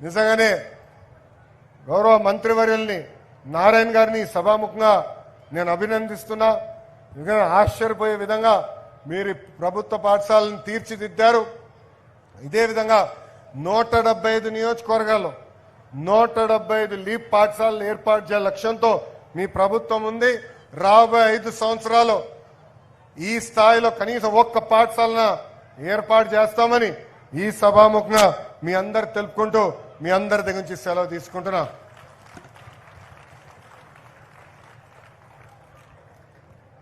నిజంగానే గౌరవ మంత్రివర్యుల్ని నారాయణ గారిని సభాముఖంగా నేను అభినందిస్తున్నా. నిజంగా ఆశ్చర్యపోయే విధంగా మీరు ప్రభుత్వ పాఠశాలను తీర్చిదిద్దారు. ఇదే విధంగా నూట డెబ్బై ఐదు నియోజకవర్గాల్లో నూట డెబ్బై ఐదు లీప్ పాఠశాలలు ఏర్పాటు చేయాల లక్ష్యంతో మీ ప్రభుత్వం ఉంది. రాబోయే ఐదు సంవత్సరాలు ఈ స్థాయిలో కనీసం ఒక్క పాఠశాలన ఏర్పాటు చేస్తామని ఈ సభాముఖంగా మీ అందరు తెలుపుకుంటూ మీ అందరి దగ్గర నుంచి సెలవు తీసుకుంటున్నా.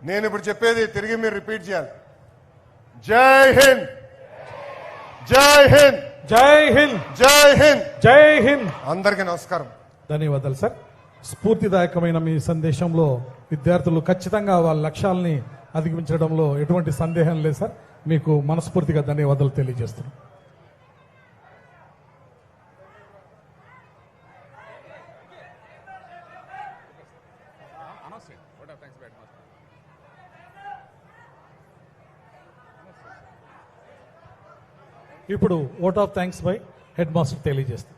నేను ఇప్పుడు చెప్పేది తిరిగి మీరు రిపీట్ చేయాలి. జై హింద్. జై హింద్. జై హింద్. జై హింద్. జై హింద్. అందరికీ నమస్కారం. ధన్యవాదాలు సార్. స్ఫూర్తిదాయకమైన మీ సందేశంలో విద్యార్థులు ఖచ్చితంగా వాళ్ళ లక్ష్యాలని అధిగమించడంలో ఎటువంటి సందేహం లేదు సార్. మీకు మనస్ఫూర్తిగా ధన్యవాదాలు ఇప్పుడు vote of thanks by head master తెలియజేస్తాం.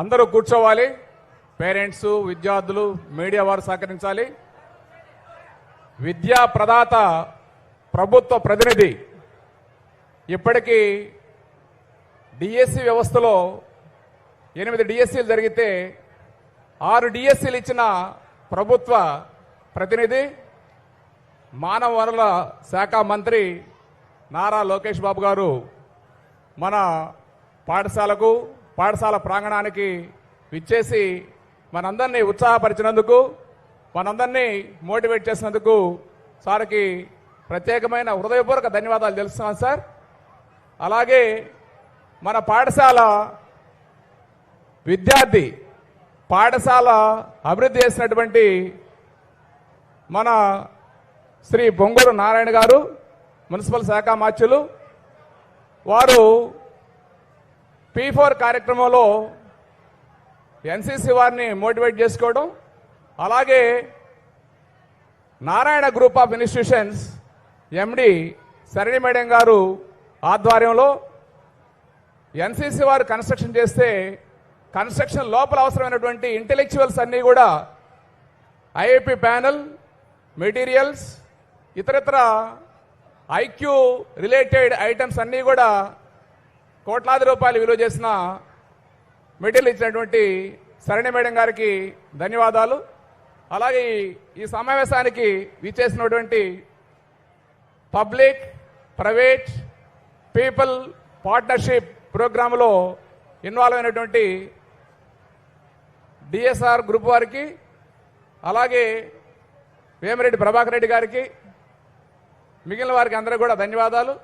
అందరూ కూర్చోవాలి. పేరెంట్స్ విద్యార్థులు మీడియా వారు సహకరించాలి. విద్యా ప్రదాత ప్రభుత్వ ప్రతినిధి ఇప్పటికీ డిఎస్సి వ్యవస్థలో ఎనిమిది డిఎస్సీలు జరిగితే ఆరు డిఎస్సీలు ఇచ్చిన ప్రభుత్వ ప్రతినిధి మానవ వనరుల శాఖ మంత్రి నారా లోకేష్ బాబు గారు మన పాఠశాలకు పాఠశాల ప్రాంగణానికి విచ్చేసి మనందరినీ ఉత్సాహపరిచినందుకు మనందరినీ మోటివేట్ చేసినందుకు సార్కి ప్రత్యేకమైన హృదయపూర్వక ధన్యవాదాలు తెలుస్తున్నాను సార్. అలాగే మన పాఠశాల విద్యార్థి పాఠశాల అభివృద్ధి చేసినటువంటి మన శ్రీ బొంగూరు నారాయణ గారు మున్సిపల్ శాఖ మార్చులు వారు పీ ఫోర్ కార్యక్రమంలో ఎన్సీసీ వారిని మోటివేట్ చేసుకోవడం అలాగే Narayana group of institutions MD Sarani madam గారు ఆధ్వర్యంలో ఎన్సీసీ వారు కన్స్ట్రక్షన్ చేస్తే కన్స్ట్రక్షన్ లోపల అవసరమైనటువంటి ఇంటెలెక్చువల్స్ అన్నీ కూడా ఐఐపి ప్యానల్ మెటీరియల్స్ ఇతరత్ర ఐక్యూ రిలేటెడ్ ఐటమ్స్ అన్నీ కూడా కోట్లాది రూపాయలు విలువ చేసిన మెటీరియల్ ఇచ్చినటువంటి సరణి మేడం గారికి ధన్యవాదాలు. అలాగే ఈ- ఈ సమావేశానికి విచ్చేసినటువంటి పబ్లిక్ ప్రైవేట్ పీపుల్ పార్ట్నర్షిప్ ప్రోగ్రాంలో ఇన్వాల్వ్ అయినటువంటి డిఎస్ఆర్ గ్రూప్ వారికి అలాగే వేమిరెడ్డి ప్రభాకర్ రెడ్డి గారికి మిగిలిన వారికి అందరూ కూడా ధన్యవాదాలు.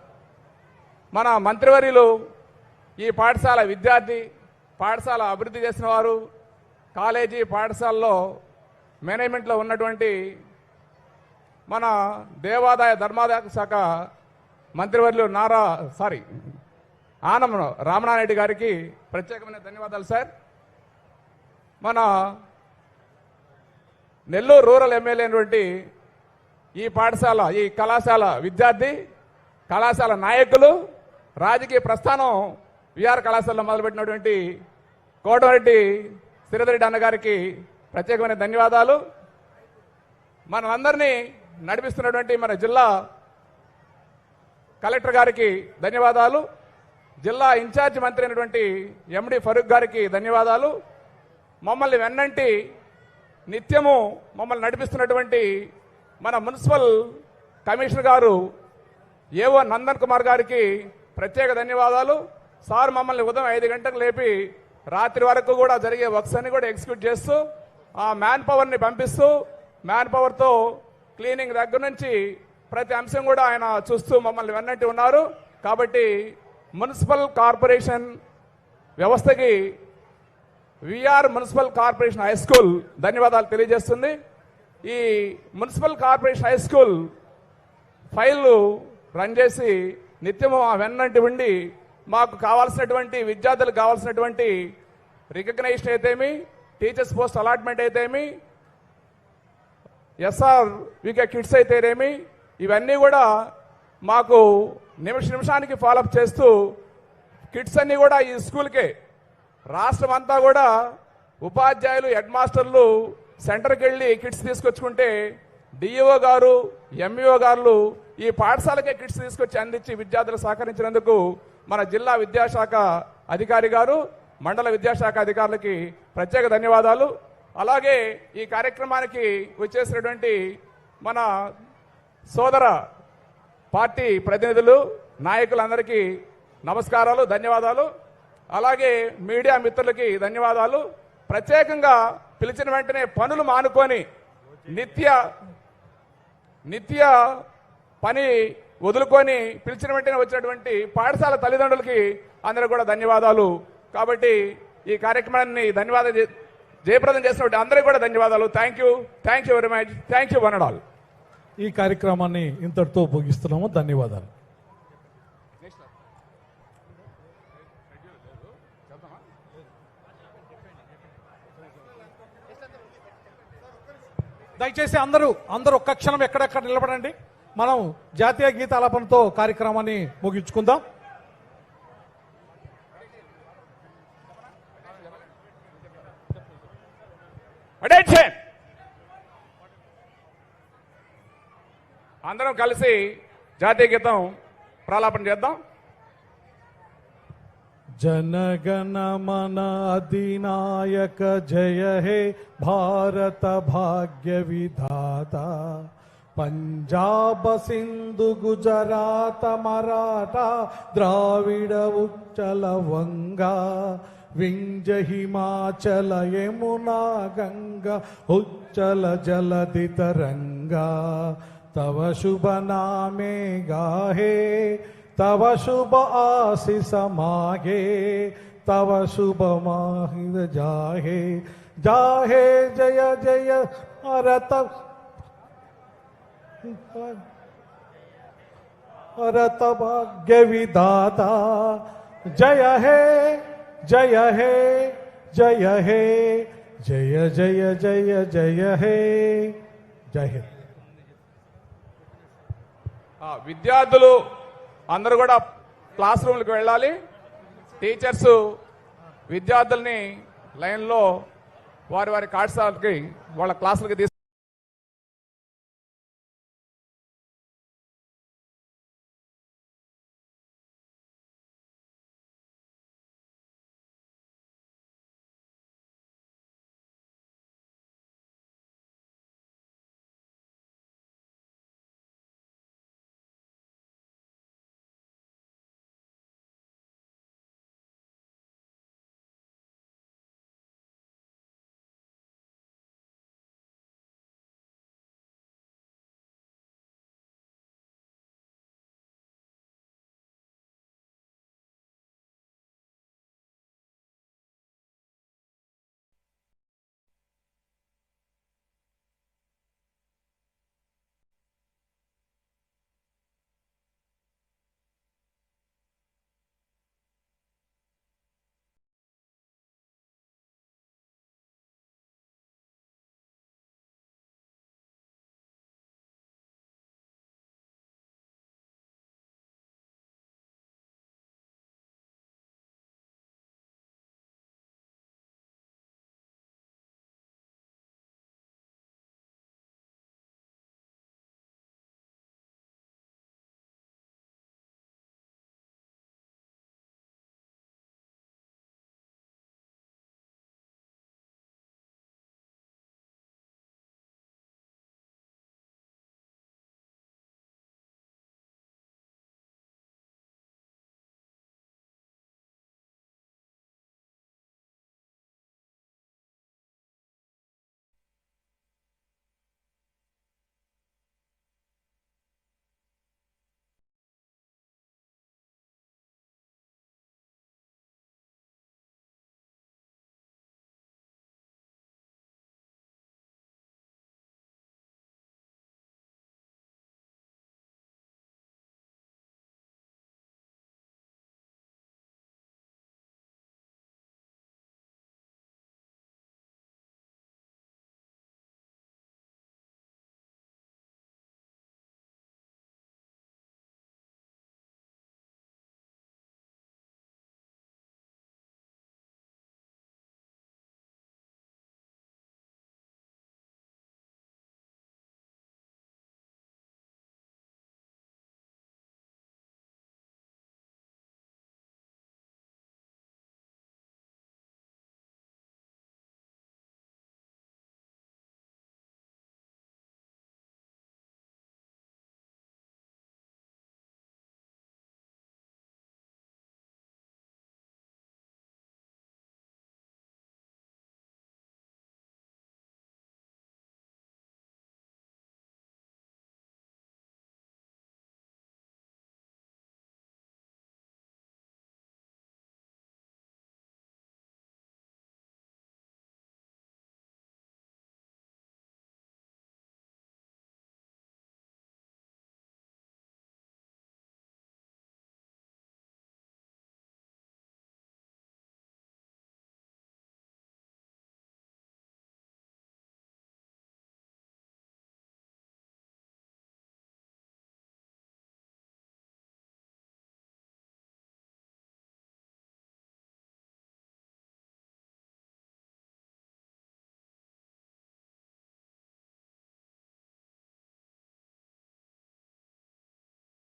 మన మంత్రివర్యులు ఈ పాఠశాల విద్యార్థి పాఠశాల అభివృద్ధి చేసిన వారు కాలేజీ పాఠశాలలో మేనేజ్మెంట్లో ఉన్నటువంటి మన దేవాదాయ ధర్మాదాయ శాఖ మంత్రివర్యులు నారా సారీ ఆనం రామనారెడ్డి గారికి ప్రత్యేకమైన ధన్యవాదాలు సార్. మన నెల్లూరు రూరల్ ఎమ్మెల్యే అయినటువంటి ఈ పాఠశాల ఈ కళాశాల విద్యార్థి కళాశాల నాయకులు రాజకీయ ప్రస్థానం విఆర్ కళాశాలలో మొదలుపెట్టినటువంటి కోటరెడ్డి శ్రీధరెడ్డి అన్నగారికి ప్రత్యేకమైన ధన్యవాదాలు. మనందరినీ నడిపిస్తున్నటువంటి మన జిల్లా కలెక్టర్ గారికి ధన్యవాదాలు. జిల్లా ఇన్ఛార్జ్ మంత్రి అయినటువంటి ఎండి ఫరూక్ గారికి ధన్యవాదాలు. మమ్మల్ని వెన్నంటి నిత్యము మమ్మల్ని నడిపిస్తున్నటువంటి మన మున్సిపల్ కమిషనర్ గారు ఏవో నందన్ కుమార్ గారికి ప్రత్యేక ధన్యవాదాలు. సార్ మమ్మల్ని ఉదయం ఐదు గంటలకు లేపి రాత్రి వరకు కూడా జరిగే వర్క్స్ అన్ని కూడా ఎగ్జిక్యూట్ చేస్తూ ఆ మ్యాన్ పవర్ని పంపిస్తూ మ్యాన్ పవర్తో క్లీనింగ్ దగ్గర నుంచి ప్రతి అంశం కూడా ఆయన చూస్తూ మమ్మల్ని వెన్నట్టు ఉన్నారు. కాబట్టి మున్సిపల్ కార్పొరేషన్ వ్యవస్థకి VR municipal corporation high school ధన్యవాదాలు తెలియజేస్తుంది. ఈ మున్సిపల్ కార్పొరేషన్ హై స్కూల్ ఫైళ్ళు రన్ చేసి నిత్యము ఆ వెన్నంటి ఉండి మాకు కావాల్సినటువంటి విద్యార్థులకు కావాల్సినటువంటి రికగ్నైజేషన్ అయితేమి టీచర్స్ పోస్ట్ అలాట్మెంట్ అయితేమి ఎస్ఆర్ వికే కిడ్స్ అయితేనేమి ఇవన్నీ కూడా మాకు నిమిష నిమిషానికి ఫాలోఅప్ చేస్తూ కిట్స్ అన్ని కూడా ఈ స్కూల్కే. రాష్ట్రం అంతా కూడా ఉపాధ్యాయులు హెడ్ మాస్టర్లు సెంటర్కి వెళ్ళి కిట్స్ తీసుకొచ్చుకుంటే డిఈఓ గారు ఎంఈఓ గారు ఈ పాఠశాలకే కిట్స్ తీసుకొచ్చి అందించి విద్యార్థులు సహకరించినందుకు మన జిల్లా విద్యాశాఖ అధికారి గారు మండల విద్యాశాఖ అధికారులకి ప్రత్యేక ధన్యవాదాలు. అలాగే ఈ కార్యక్రమానికి వచ్చేసినటువంటి మన సోదర పార్టీ ప్రతినిధులు నాయకులందరికీ నమస్కారాలు ధన్యవాదాలు. అలాగే మీడియా మిత్రులకి ధన్యవాదాలు. ప్రత్యేకంగా పిలిచిన వెంటనే పనులు మానుకొని నిత్య నిత్య పని వదులుకొని పిలిచిన వెంటనే వచ్చినటువంటి పాఠశాల తల్లిదండ్రులకి అందరూ కూడా ధన్యవాదాలు. కాబట్టి ఈ కార్యక్రమాన్ని ధన్యవాదాలు జయప్రదం చేసినటువంటి అందరికీ కూడా ధన్యవాదాలు. Thank you thank you very much thank you one and all ఈ కార్యక్రమాన్ని ఇంతటితో ముగిస్తున్నాము. ధన్యవాదాలు. దయచేసి అందరూ అందరూ ఒక్క క్షణం ఎక్కడెక్కడ నిలబడండి. మనం జాతీయ గీతాలాపనతో కార్యక్రమాన్ని ముగించుకుందాం. అందరం కలిసి జాతీయ గీతం ప్రాలాపన చేద్దాం. జనగణ మన అధినాయక జయ హే భారత భాగ్య విధాత. పంజాబ సింధు గుజరాత మరాఠా ద్రావిడ ఉచ్చల వంగా. వింజ హిమాచల యమునా గంగా ఉచ్చల జలధి తరంగా तव शुभ नामे गाहे, तव शुभ आशीष मागे, तव शुभ माहिर जाहे। जाहे जय जय अरत अरत भाग्य विदाता जय हे जय हे जय हे, जय जय जय जय हे। जय हिंद విద్యార్థులు అందరూ కూడా క్లాస్ రూమ్లకు వెళ్ళాలి. టీచర్స్ విద్యార్థుల్ని లైన్లో వారి వారి పాఠశాలకి వాళ్ళ క్లాసులకి తీసుకు